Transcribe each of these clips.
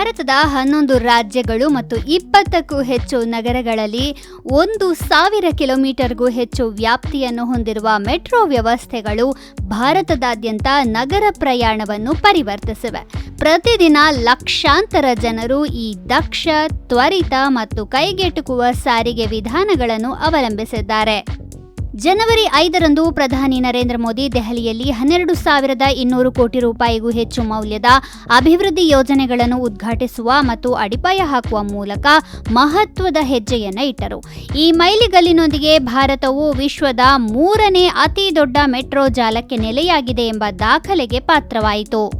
ಭಾರತದ ಹನ್ನೊಂದು ರಾಜ್ಯಗಳು ಮತ್ತು ಇಪ್ಪತ್ತಕ್ಕೂ ಹೆಚ್ಚು ನಗರಗಳಲ್ಲಿ ಒಂದು ಸಾವಿರ ಕಿಲೋಮೀಟರ್ಗೂ ಹೆಚ್ಚು ವ್ಯಾಪ್ತಿಯನ್ನು ಹೊಂದಿರುವ ಮೆಟ್ರೋ ವ್ಯವಸ್ಥೆಗಳು ಭಾರತದಾದ್ಯಂತ ನಗರ ಪ್ರಯಾಣವನ್ನು ಪರಿವರ್ತಿಸಿವೆ. ಪ್ರತಿದಿನ ಲಕ್ಷಾಂತರ ಜನರು ಈ ದಕ್ಷ, ತ್ವರಿತ ಮತ್ತು ಕೈಗೆಟುಕುವ ಸಾರಿಗೆ ವಿಧಾನಗಳನ್ನು ಅವಲಂಬಿಸಿದ್ದಾರೆ. ಜನವರಿ ಐದರಂದು ಪ್ರಧಾನಿ ನರೇಂದ್ರ ಮೋದಿ ದೆಹಲಿಯಲ್ಲಿ ಹನ್ನೆರಡು ಸಾವಿರದ ಇನ್ನೂರು ಕೋಟಿ ರೂಪಾಯಿಗೂ ಹೆಚ್ಚು ಮೌಲ್ಯದ ಅಭಿವೃದ್ಧಿ ಯೋಜನೆಗಳನ್ನು ಉದ್ಘಾಟಿಸುವ ಮತ್ತು ಅಡಿಪಾಯ ಹಾಕುವ ಮೂಲಕ ಮಹತ್ವದ ಹೆಜ್ಜೆಯನ್ನು ಇಟ್ಟರು. ಈ ಮೈಲಿಗಲ್ಲಿನೊಂದಿಗೆ ಭಾರತವು ವಿಶ್ವದ ಮೂರನೇ ಅತಿ ದೊಡ್ಡ ಮೆಟ್ರೋ ಜಾಲಕ್ಕೆ ನೆಲೆಯಾಗಿದೆ ಎಂಬ ದಾಖಲೆಗೆ ಪಾತ್ರವಾಯಿತು.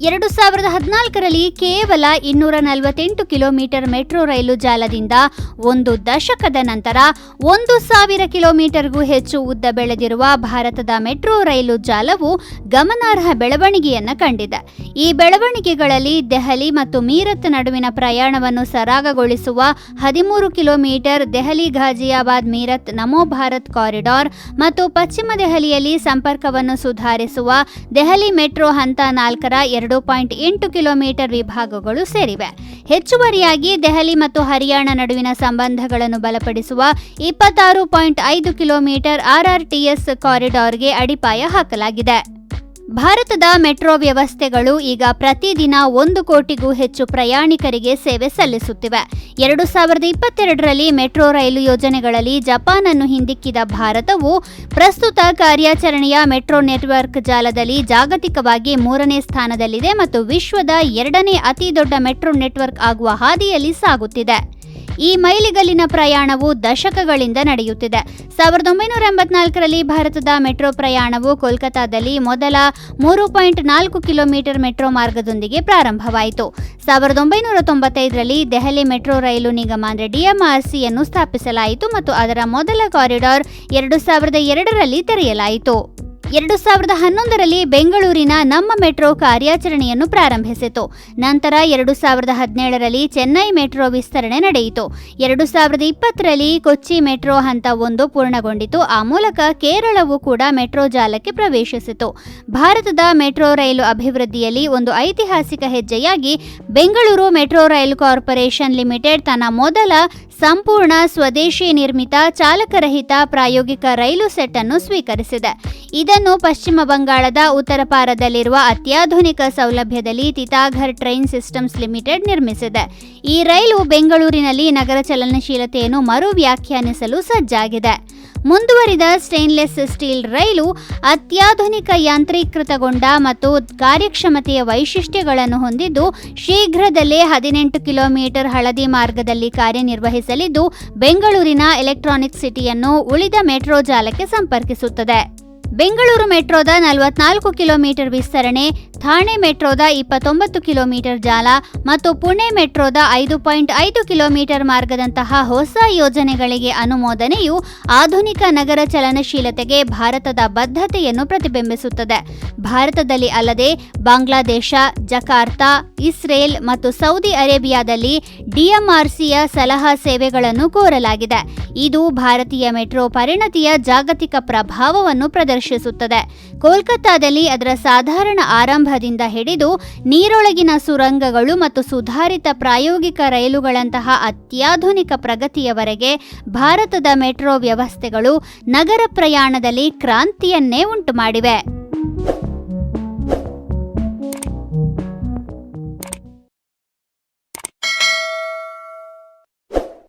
ಎರಡು ಸಾವಿರದ ಹದಿನಾಲ್ಕರಲ್ಲಿ ಕೇವಲ ಇನ್ನೂರ ನಲವತ್ತೆಂಟು ಕಿಲೋಮೀಟರ್ ಮೆಟ್ರೋ ರೈಲು ಜಾಲದಿಂದ ಒಂದು ದಶಕದ ನಂತರ ಒಂದು ಸಾವಿರ ಕಿಲೋಮೀಟರ್ಗೂ ಹೆಚ್ಚು ಉದ್ದ ಬೆಳೆದಿರುವ ಭಾರತದ ಮೆಟ್ರೋ ರೈಲು ಜಾಲವು ಗಮನಾರ್ಹ ಬೆಳವಣಿಗೆಯನ್ನು ಕಂಡಿದೆ. ಈ ಬೆಳವಣಿಗೆಗಳಲ್ಲಿ ದೆಹಲಿ ಮತ್ತು ಮೀರತ್ ನಡುವಿನ ಪ್ರಯಾಣವನ್ನು ಸರಾಗಗೊಳಿಸುವ ಹದಿಮೂರು ಕಿಲೋಮೀಟರ್ ದೆಹಲಿ ಘಾಜಿಯಾಬಾದ್ ಮೀರತ್ ನಮೋ ಭಾರತ್ ಕಾರಿಡಾರ್ ಮತ್ತು ಪಶ್ಚಿಮ ದೆಹಲಿಯಲ್ಲಿ ಸಂಪರ್ಕವನ್ನು ಸುಧಾರಿಸುವ ದೆಹಲಿ ಮೆಟ್ರೋ ಹಂತ ನಾಲ್ಕರ ಪಾಯಿಂಟ್ ಎಂಟು ಕಿಲೋಮೀಟರ್ ವಿಭಾಗಗಳು ಸೇರಿವೆ. ಹೆಚ್ಚುವರಿಯಾಗಿ ದೆಹಲಿ ಮತ್ತು ಹರಿಯಾಣ ನಡುವಿನ ಸಂಬಂಧಗಳನ್ನು ಬಲಪಡಿಸುವ ಇಪ್ಪತ್ತಾರು ಪಾಯಿಂಟ್ ಐದು ಕಿಲೋಮೀಟರ್ ಆರ್ಆರ್ಟಿಎಸ್ ಕಾರಿಡಾರ್ಗೆ ಅಡಿಪಾಯ ಹಾಕಲಾಗಿದೆ. ಭಾರತದ ಮೆಟ್ರೋ ವ್ಯವಸ್ಥೆಗಳು ಈಗ ಪ್ರತಿದಿನ ಒಂದು ಕೋಟಿಗೂ ಹೆಚ್ಚು ಪ್ರಯಾಣಿಕರಿಗೆ ಸೇವೆ ಸಲ್ಲಿಸುತ್ತಿವೆ. ಎರಡು ಸಾವಿರದ ಇಪ್ಪತ್ತೆರಡರಲ್ಲಿ ಮೆಟ್ರೋ ರೈಲು ಯೋಜನೆಗಳಲ್ಲಿ ಜಪಾನ್ ಅನ್ನು ಹಿಂದಿಕ್ಕಿದ ಭಾರತವು ಪ್ರಸ್ತುತ ಕಾರ್ಯಾಚರಣೆಯ ಮೆಟ್ರೋ ನೆಟ್ವರ್ಕ್ ಜಾಲದಲ್ಲಿ ಜಾಗತಿಕವಾಗಿ ಮೂರನೇ ಸ್ಥಾನದಲ್ಲಿದೆ ಮತ್ತು ವಿಶ್ವದ ಎರಡನೇ ಅತಿ ದೊಡ್ಡ ಮೆಟ್ರೋ ನೆಟ್ವರ್ಕ್ ಆಗುವ ಹಾದಿಯಲ್ಲಿ ಸಾಗುತ್ತಿದೆ. ಈ ಮೈಲಿಗಲ್ಲಿನ ಪ್ರಯಾಣವು ದಶಕಗಳಿಂದ ನಡೆಯುತ್ತಿದೆ. ಸಾವಿರದ ಒಂಬೈನೂರ ಎಂಬತ್ನಾಲ್ಕರಲ್ಲಿ ಭಾರತದ ಮೆಟ್ರೋ ಪ್ರಯಾಣವು ಕೋಲ್ಕತ್ತಾದಲ್ಲಿ ಮೊದಲ ಮೂರು ಪಾಯಿಂಟ್ ನಾಲ್ಕು ಕಿಲೋಮೀಟರ್ ಮೆಟ್ರೋ ಮಾರ್ಗದೊಂದಿಗೆ ಪ್ರಾರಂಭವಾಯಿತು. ಸಾವಿರದ ಒಂಬೈನೂರ ತೊಂಬತ್ತೈದರಲ್ಲಿ ದೆಹಲಿ ಮೆಟ್ರೋ ರೈಲು ನಿಗಮ ಅಂದರೆ ಡಿಎಂಆರ್ಸಿಯನ್ನು ಸ್ಥಾಪಿಸಲಾಯಿತು ಮತ್ತು ಅದರ ಮೊದಲ ಕಾರಿಡಾರ್ ಎರಡು ಸಾವಿರದ ಎರಡರಲ್ಲಿ ತೆರೆಯಲಾಯಿತು. ಎರಡು ಸಾವಿರದ ಹನ್ನೊಂದರಲ್ಲಿ ಬೆಂಗಳೂರಿನ ನಮ್ಮ ಮೆಟ್ರೋ ಕಾರ್ಯಾಚರಣೆಯನ್ನು ಪ್ರಾರಂಭಿಸಿತು. ನಂತರ ಎರಡು ಸಾವಿರದ ಹದಿನೇಳರಲ್ಲಿ ಚೆನ್ನೈ ಮೆಟ್ರೋ ವಿಸ್ತರಣೆ ನಡೆಯಿತು. ಎರಡು ಸಾವಿರದ ಇಪ್ಪತ್ತರಲ್ಲಿ ಕೊಚ್ಚಿ ಮೆಟ್ರೋ ಹಂತ ಒಂದು ಪೂರ್ಣಗೊಂಡಿತು. ಆ ಮೂಲಕ ಕೇರಳವು ಕೂಡ ಮೆಟ್ರೋ ಜಾಲಕ್ಕೆ ಪ್ರವೇಶಿಸಿತು. ಭಾರತದ ಮೆಟ್ರೋ ರೈಲು ಅಭಿವೃದ್ಧಿಯಲ್ಲಿ ಒಂದು ಐತಿಹಾಸಿಕ ಹೆಜ್ಜೆಯಾಗಿ ಬೆಂಗಳೂರು ಮೆಟ್ರೋ ರೈಲು ಕಾರ್ಪೊರೇಷನ್ ಲಿಮಿಟೆಡ್ ತನ್ನ ಮೊದಲ ಸಂಪೂರ್ಣ ಸ್ವದೇಶಿ ನಿರ್ಮಿತ ಚಾಲಕರಹಿತ ಪ್ರಾಯೋಗಿಕ ರೈಲು ಸೆಟ್ ಅನ್ನು ಸ್ವೀಕರಿಸಿದೆ. ಇದನ್ನು ಪಶ್ಚಿಮ ಬಂಗಾಳದ ಉತ್ತರ ಪಾರದಲ್ಲಿರುವ ಅತ್ಯಾಧುನಿಕ ಸೌಲಭ್ಯದಲ್ಲಿ ತಿತಾಘರ್ ಟ್ರೈನ್ ಸಿಸ್ಟಮ್ಸ್ ಲಿಮಿಟೆಡ್ ನಿರ್ಮಿಸಿದೆ. ಈ ರೈಲು ಬೆಂಗಳೂರಿನಲ್ಲಿ ನಗರ ಚಲನಶೀಲತೆಯನ್ನು ಮರು ವ್ಯಾಖ್ಯಾನಿಸಲು ಸಜ್ಜಾಗಿದೆ. ಮುಂದುವರಿದ ಸ್ಟೇನ್ಲೆಸ್ ಸ್ಟೀಲ್ ರೈಲು ಅತ್ಯಾಧುನಿಕ ಯಾಂತ್ರೀಕೃತಗೊಂಡ ಮತ್ತು ಕಾರ್ಯಕ್ಷಮತೆಯ ವೈಶಿಷ್ಟ್ಯಗಳನ್ನು ಹೊಂದಿದ್ದು, ಶೀಘ್ರದಲ್ಲೇ ಹದಿನೆಂಟು ಕಿಲೋಮೀಟರ್ ಹಳದಿ ಮಾರ್ಗದಲ್ಲಿ ಕಾರ್ಯನಿರ್ವಹಿಸಲಿದ್ದು, ಬೆಂಗಳೂರಿನ ಎಲೆಕ್ಟ್ರಾನಿಕ್ ಸಿಟಿಯನ್ನು ಉಳಿದ ಮೆಟ್ರೋ ಜಾಲಕ್ಕೆ ಸಂಪರ್ಕಿಸುತ್ತದೆ. ಬೆಂಗಳೂರು ಮೆಟ್ರೋದ ನಲವತ್ನಾಲ್ಕು ಕಿಲೋಮೀಟರ್ ವಿಸ್ತರಣೆ ಥಾಣೆ ಮೆಟ್ರೋದ ಇಪ್ಪತ್ತೊಂಬತ್ತು ಕಿಲೋಮೀಟರ್ ಜಾಲ ಮತ್ತು ಪುಣೆ ಮೆಟ್ರೋದ ಐದು ಪಾಯಿಂಟ್ ಐದು ಕಿಲೋಮೀಟರ್ ಮಾರ್ಗದಂತಹ ಹೊಸ ಯೋಜನೆಗಳಿಗೆ ಅನುಮೋದನೆಯು ಆಧುನಿಕ ನಗರ ಚಲನಶೀಲತೆಗೆ ಭಾರತದ ಬದ್ಧತೆಯನ್ನು ಪ್ರತಿಬಿಂಬಿಸುತ್ತದೆ. ಭಾರತದಲ್ಲಿ ಅಲ್ಲದೆ ಬಾಂಗ್ಲಾದೇಶ, ಜಕಾರ್ತಾ, ಇಸ್ರೇಲ್ ಮತ್ತು ಸೌದಿ ಅರೇಬಿಯಾದಲ್ಲಿ ಡಿಎಂಆರ್ಸಿಯ ಸಲಹಾ ಸೇವೆಗಳನ್ನು ಕೋರಲಾಗಿದೆ. ಇದು ಭಾರತೀಯ ಮೆಟ್ರೋ ಪರಿಣತಿಯ ಜಾಗತಿಕ ಪ್ರಭಾವವನ್ನು ಪ್ರದರ್ಶಿಸುತ್ತದೆ. ಕೋಲ್ಕತ್ತಾದಲ್ಲಿ ಅದರ ಸಾಧಾರಣ ಆರಂಭದಿಂದ ಹಿಡಿದು ನೀರೊಳಗಿನ ಸುರಂಗಗಳು ಮತ್ತು ಸುಧಾರಿತ ಪ್ರಾಯೋಗಿಕ ರೈಲುಗಳಂತಹ ಅತ್ಯಾಧುನಿಕ ಪ್ರಗತಿಯವರೆಗೆ ಭಾರತದ ಮೆಟ್ರೋ ವ್ಯವಸ್ಥೆಗಳು ನಗರ ಪ್ರಯಾಣದಲ್ಲಿ ಕ್ರಾಂತಿಯನ್ನೇ ಉಂಟುಮಾಡಿವೆ.